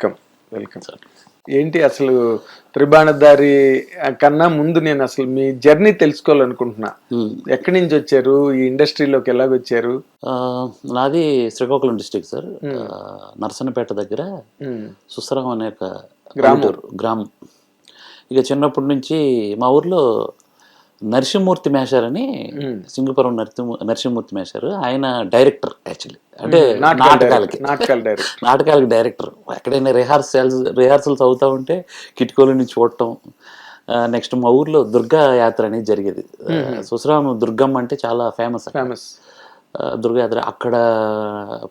Welcome welcome. ఏంటి అసలు త్రిబాణధారి కన్నా ముందు నేను అసలు మీ జర్నీ తెలుసుకోవాలనుకుంటున్నా. ఎక్కడి నుంచి వచ్చారు? ఈ ఇండస్ట్రీలోకి ఎలాగొచ్చారు నాది శ్రీకాకుళం డిస్టిక్ సార్. ఆ, నరసన్నపేట దగ్గర ఉమ్, సుసరం అనే ఒక పల్లెటూరు, గ్రామం. ఇక చిన్నప్పటి నుంచి మా ఊర్లో నరసింహమూర్తి మేషార్ అని సింగపురం నరసింహ నరసింహమూర్తి మేషారు. ఆయన డైరెక్టర్ యాక్చువల్లీ. అంటే నాటకాలకి నాటకాలు డైరెక్ట్ నాటకాలకి డైరెక్టర్. ఎక్కడైనా రిహార్సల్స్ రిహార్సల్స్ అవుతా ఉంటే కిటికీల నుంచి చూడటం నెక్స్ట్ మా ఊర్లో దుర్గా యాత్ర అనేది జరిగేది. సుసరాం దుర్గమ్మ అంటే చాలా ఫేమస్ ఫేమస్ దుర్గాయాత్ర అక్కడ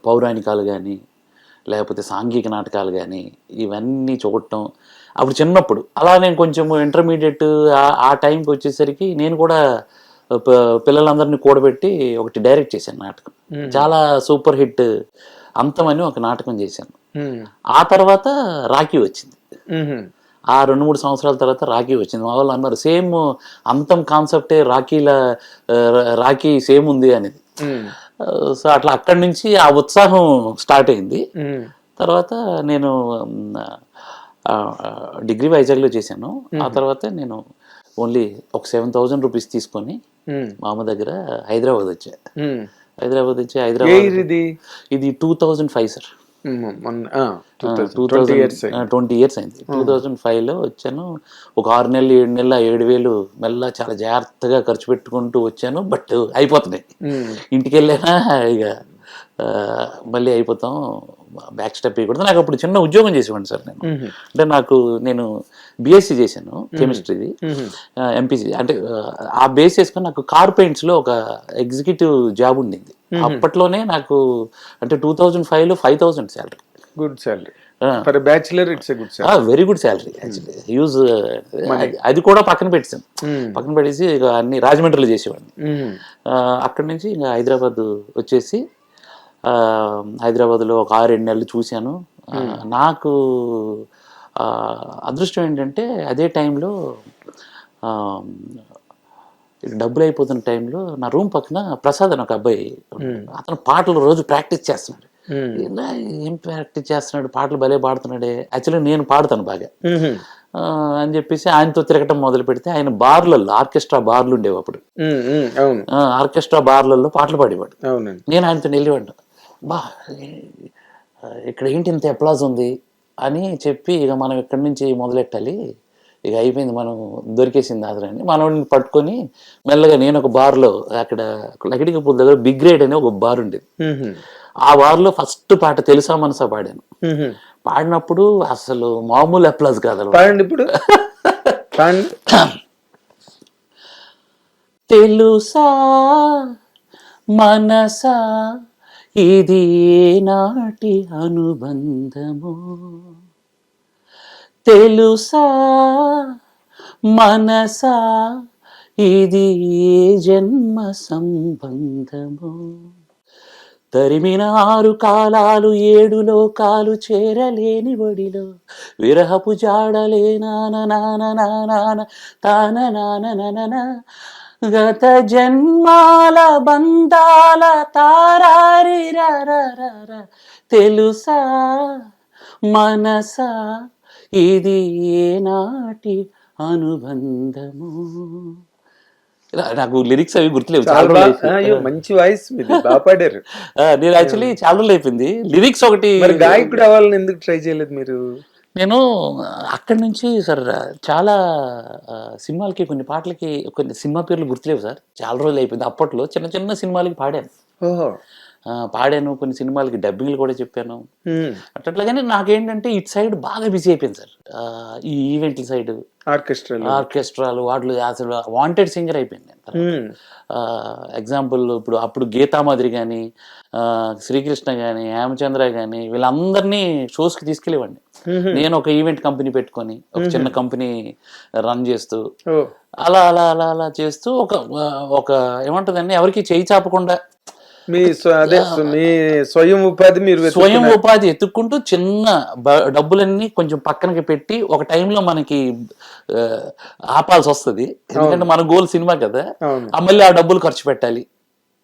పౌరాణికాలు కానీ లేకపోతే సాంఘిక నాటకాలు కానీ ఇవన్నీ చూడటం. అప్పుడు చిన్నప్పుడు అలా నేను కొంచెం ఇంటర్మీడియట్ ఆ టైంకి వచ్చేసరికి నేను కూడా పిల్లలందరినీ కూడబెట్టి ఒకటి డైరెక్ట్ చేశాను నాటకం. చాలా సూపర్ హిట్ అంతం అని ఒక నాటకం చేశాను. ఆ తర్వాత రాఖీ వచ్చింది. ఆ రెండు మూడు సంవత్సరాల తర్వాత రాఖీ వచ్చింది. మా వాళ్ళు అన్నారు సేమ్ అంతం కాన్సెప్టే రాఖీల రాఖీ సేమ్ ఉంది అనేది. సో అట్లా అక్కడి నుంచి ఆ ఉత్సాహం స్టార్ట్ అయింది. తర్వాత నేను డిగ్రీ వైజాగ్లో చేశాను. ఆ తర్వాత నేను ఓన్లీ ఒక సెవెన్ థౌజండ్ రూపీస్ తీసుకొని మా అమ్మ దగ్గర హైదరాబాద్ వచ్చా. హైదరాబాద్ వచ్చి హైదరాబాద్ ఇది? Two thousand five sir. Two twenty years అయింది. టూ థౌజండ్ ఫైవ్లో వచ్చాను. ఒక ఆరు నెలలు ఏడు నెలల ఏడు వేలు మెల్ల చాలా జాగ్రత్తగా ఖర్చు పెట్టుకుంటూ వచ్చాను బట్ అయిపోతున్నాయి. ఇంటికి వెళ్ళానా ఇక మళ్ళీ అయిపోతాం బ్యాక్ స్టెప్ ఇవ్వకూడదు నాకు అప్పుడు చిన్న ఉద్యోగం చేసేవాడిని సార్ నేను. అంటే నాకు నేను బీఎస్సీ చేశాను కెమిస్ట్రీది ఎంపీసీ అంటే ఆ, బేస్ చేసుకొని నాకు కార్ పెయింట్స్లో ఒక ఎగ్జిక్యూటివ్ జాబ్ ఉండింది. అప్పట్లోనే నాకు అంటే టూ థౌజండ్ ఫైవ్లో five thousand salary good salary for bachelor it's good salary very good salary actually use అది కూడా పక్కన పెట్టాను పక్కన పెట్టేసి ఇక అన్ని రాజమండ్రిలో చేసేవాడిని. అక్కడి నుంచి ఇంకా హైదరాబాద్ వచ్చేసి హైదరాబాద్లో ఒక ఆరు నెలలు చూశాను. నాకు అదృష్టం ఏంటంటే అదే టైంలో డబ్బులు అయిపోతున్న టైంలో నా రూమ్ పక్కన ప్రసాద్ అని ఒక అబ్బాయి. అతను పాటలు రోజు ప్రాక్టీస్ చేస్తున్నాడు. ఇలా ఏం ప్రాక్టీస్ చేస్తున్నాడు? పాటలు భలే పాడుతున్నాడే. యాక్చువల్లీ నేను పాడుతాను బాగా. అని చెప్పేసి ఆయనతో తిరగటం మొదలు పెడితే ఆయన బార్లలో ఆర్కెస్ట్రా బార్లు ఉండేవి అప్పుడు. ఆర్కెస్ట్రా బార్లలో పాటలు పాడేవాడు. నేను ఆయనతో వెళ్ళేవాడు బా ఇక్కడ ఏంటి ఇంత ఎప్లాజ్ ఉంది అని చెప్పి ఇక మనం ఇక్కడి నుంచి మొదలెట్టాలి. ఇక అయిపోయింది మనం దొరికేసింది ఆదరని మనోడిని పట్టుకొని మెల్లగా నేను ఒక బార్లో అక్కడ లకిడికపూల్ దగ్గర బిగ్ గ్రేడ్ అనే ఒక బార్ ఉండేది. ఆ బార్లో ఫస్ట్ పాట తెలుసా మనసా పాడాను. పాడినప్పుడు అసలు మామూలు అప్లాజ్ కాదు. పాడండి ఇప్పుడు. తెలుసా మనసా ఇది నాటి అనుబంధము? తెలుసా? మనసా? ఇది ఏ జన్మ సంబంధము? తరిమిన ఆరు కాలాలు ఏడు లోకాలు చేరలేని ఒడిలో. విరహపు జాడలే నాన నాన నాన తాన నాన ననన గత జన్మాల బంధాల తారారి. తెలుసా? మనసా? ఇది ఏనాటి అనుబంధము? నాకు లిరిక్స్ అవి గుర్తులేవు. మంచి వాయిస్ పాడారు. నేను యాక్చువల్లీ చాలా రోజులు అయిపోయింది. లిరిక్స్ ఒకటి గాయకుడు అవ్వాలని ఎందుకు ట్రై చేయలేదు మీరు? నేను అక్కడి నుంచి సార్ చాలా సినిమాలకి కొన్ని పాటలకి కొన్ని సినిమా పేర్లు గుర్తులేవు సార్. చాలా రోజులు అయిపోయింది అప్పట్లో. చిన్న చిన్న సినిమాలకి పాడాను. పాడాను కొన్ని సినిమాలకి డబ్బింగ్లు కూడా చెప్పాను. అట్లాగానే నాకేంటంటే ఇటు సైడ్ బాగా బిజీ అయిపోయింది సార్. ఈ ఈవెంట్ల సైడ్. ఆర్కెస్ట్రాలో. ఆర్కెస్ట్రాలు వాటిలో అసలు వాంటెడ్ సింగర్ అయిపోయింది. ఎగ్జాంపుల్ ఇప్పుడు అప్పుడు గీతామాదిరి కానీ శ్రీకృష్ణ కానీ హేమచంద్ర కానీ వీళ్ళందరినీ షోస్కి తీసుకెళ్ళేవాడిని. నేను ఒక ఈవెంట్ కంపెనీ పెట్టుకొని ఒక చిన్న కంపెనీ రన్ చేస్తూ అలా అలా అలా అలా చేస్తూ ఒక ఒక ఏమంటుందండి ఎవరికి చేయి చాపకుండా మీ అదే మీ స్వయం ఉపాధి మీరు స్వయం ఉపాధి ఎత్తుక్కుంటూ చిన్న డబ్బులన్నీ కొంచెం పక్కనకి పెట్టి ఒక టైంలో మనకి ఆపాల్సి వస్తుంది ఎందుకంటే మన గోల్ సినిమా కదా. మళ్ళీ ఆ డబ్బులు ఖర్చు పెట్టాలి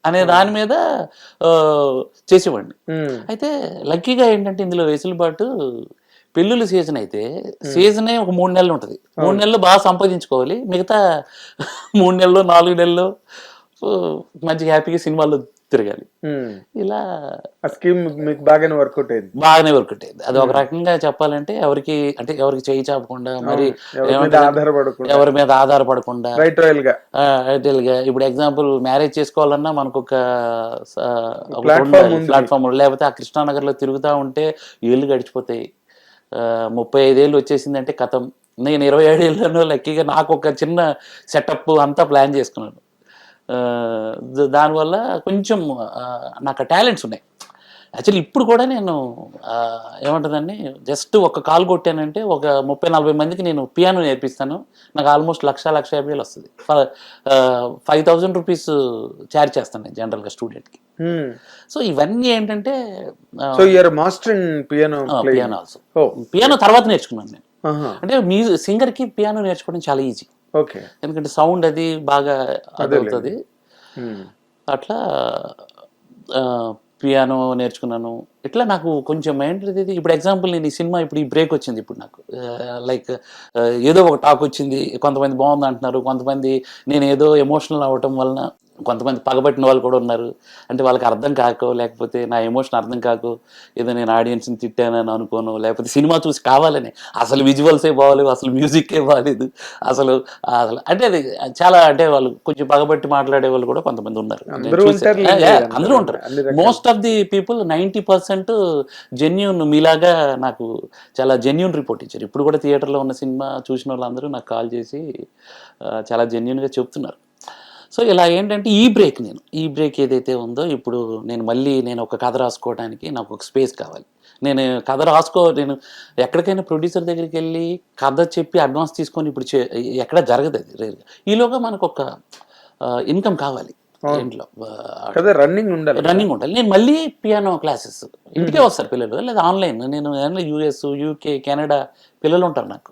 అనే దాని మీద చేసేవాడిని. అయితే లక్కీగా ఏంటంటే ఇందులో వెసులుబాటు పెళ్ళిళ్ళ సీజన్ అయితే సీజనే ఒక మూడు నెలలు ఉంటుంది. మూడు నెలలు బాగా సంపాదించుకోవాలి. మిగతా మూడు నెలలు నాలుగు నెలలు సో మంచిగా హ్యాపీగా సినిమాలు తిరగాలి. ఇలా ఆ స్కీమ్ మీకు బాగానే వర్కౌట్ అయింది. బాగానే వర్క్ అయ్యింది అది ఒక రకంగా చెప్పాలంటే ఎవరికి అంటే ఎవరికి చేయి చాపకుండా మరి ఎవరి మీద? ఆధారపడకుండా. ఎవరి మీద ఆధారపడకుండా. రైట్ రాయల్గా. ఇప్పుడు ఎగ్జాంపుల్ మ్యారేజ్ చేసుకోవాలన్నా మనకు ఒక. ప్లాట్ఫామ్ లేకపోతే ఆ కృష్ణానగర్లో తిరుగుతూ ఉంటే ఏళ్ళు గడిచిపోతాయి. ముప్పై ఐదేళ్ళు వచ్చేసిందంటే కథం. నేను ఇరవై ఏడేళ్ళలో లక్కీగా నాకు ఒక చిన్న సెటప్ అంతా ప్లాన్ చేసుకున్నాను. దానివల్ల కొంచెం నాకు టాలెంట్స్ ఉన్నాయి. యాక్చువల్లీ ఇప్పుడు కూడా నేను ఏమంటుందండి జస్ట్ ఒక కాల్ కొట్టానంటే ఒక ముప్పై నలభై మందికి నేను పియానో నేర్పిస్తాను. నాకు ఆల్మోస్ట్ లక్ష లక్ష యాభై వేలు వస్తుంది. ఫైవ్ థౌజండ్ రూపీస్ ఛార్జ్ చేస్తాను నేను జనరల్గా స్టూడెంట్కి సో ఇవన్నీ ఏంటంటే so master in piano piano also piano తర్వాత నేర్చుకున్నాను నేను. అంటే మ్యూజిక్ సింగర్కి పియానో నేర్చుకోవడం చాలా ఈజీ ఓకే. ఎందుకంటే సౌండ్ అది బాగా అదవుతుంది. అట్లా పియానో నేర్చుకున్నాను. ఇట్లా నాకు కొంచెం ఏంటిది ఇప్పుడు ఎగ్జాంపుల్ నేను ఈ సినిమా ఇప్పుడు ఈ బ్రేక్ వచ్చింది ఇప్పుడు నాకు. లైక్ ఏదో ఒక టాక్ వచ్చింది. కొంతమంది బాగుంది అంటున్నారు కొంతమంది నేను ఏదో ఎమోషనల్ అవ్వటం వలన కొంతమంది పగబట్టిన వాళ్ళు కూడా ఉన్నారు. అంటే వాళ్ళకి అర్థం కాకో లేకపోతే నా ఎమోషన్ అర్థం కాకో ఏదో నేను ఆడియన్స్ని తిట్టానని అనుకోను. లేకపోతే సినిమా చూసి కావాలని. అసలు విజువల్సే బాగాలేవు అసలు మ్యూజిక్కే బాగాలేదు. అసలు అసలు అంటే అది చాలా అంటే వాళ్ళు కొంచెం పగబట్టి మాట్లాడే వాళ్ళు కూడా కొంతమంది ఉన్నారు. నేను అందరూ ఉంటారు. Most of the people ninety percent genuine మీలాగా నాకు చాలా జెన్యున్ రిపోర్ట్ ఇచ్చారు. ఇప్పుడు కూడా థియేటర్లో ఉన్న సినిమా చూసిన వాళ్ళందరూ నాకు కాల్ చేసి చాలా జెన్యున్గా చెప్తున్నారు. సో ఇలా ఏంటంటే ఈ బ్రేక్ నేను ఈ బ్రేక్ ఏదైతే ఉందో ఇప్పుడు నేను మళ్ళీ నేను ఒక కథ రాసుకోవడానికి నాకు ఒక స్పేస్ కావాలి. నేను కథ రాసుకో నేను ఎక్కడికైనా ప్రొడ్యూసర్ దగ్గరికి వెళ్ళి కథ చెప్పి అడ్వాన్స్ తీసుకొని ఇప్పుడు చే- ఎక్కడ జరగదు అది రేరుగా ఈలోగా మనకు ఒక ఇన్కమ్ కావాలి ఇంట్లో. రన్నింగ్ ఉండాలి రన్నింగ్ ఉండాలి. నేను మళ్ళీ పియానో క్లాసెస్ ఇంటికే వస్తారు పిల్లలు లేదా ఆన్లైన్ నేను యూఎస్ యూకే కెనడా పిల్లలు ఉంటారు నాకు.